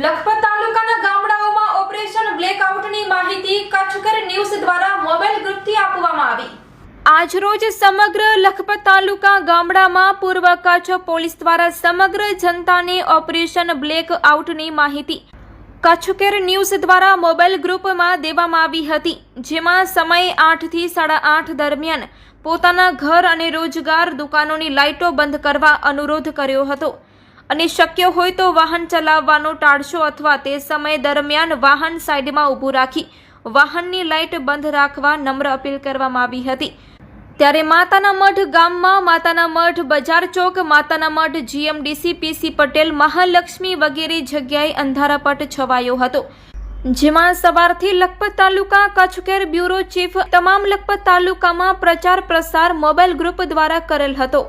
લખપત તાલુકાના ગામડાઓમાં ઓપરેશન બ્લેકઆઉટની માહિતી કચ્છકર ન્યૂઝ દ્વારા મોબાઈલ ગ્રુપથી આપવામાં આવી. આજરોજ સમગ્ર લખપત તાલુકા ગામડામાં પૂર્વ કચ્છ પોલીસ દ્વારા સમગ્ર જનતાને ઓપરેશન બ્લેક આઉટની માહિતી કચ્છકેર ન્યૂઝ દ્વારા મોબાઈલ ગ્રુપમાં દેવામાં આવી હતી, જેમાં સમય આઠથી સાડા આઠ દરમિયાન પોતાના ઘર અને રોજગાર દુકાનોની લાઇટો બંધ કરવા અનુરોધ કર્યો હતો. અને શક્ય હોય તો વાહન ચલાવવાનું ટાળશો અથવા તે સમય દરમિયાન વાહન સાઈડમાં ઊભું રાખી વાહનની લાઇટ બંધ રાખવા નમ્ર અપીલ કરવામાં આવી હતી. ત્યારે માતાના મઠ ગામમાં માતાના મઠ બજાર ચોક, માતાના મઠ જીએમડીસી, પીસી પટેલ, મહાલક્ષ્મી વગેરે જગ્યાએ અંધારાપટ છવાયો હતો. જેમાં સવારથી લખપત તાલુકા, કચ્છકેર બ્યુરો ચીફ, તમામ લખપત તાલુકામાં પ્રચાર પ્રસાર મોબાઈલ ગ્રુપ દ્વારા કરેલ હતો.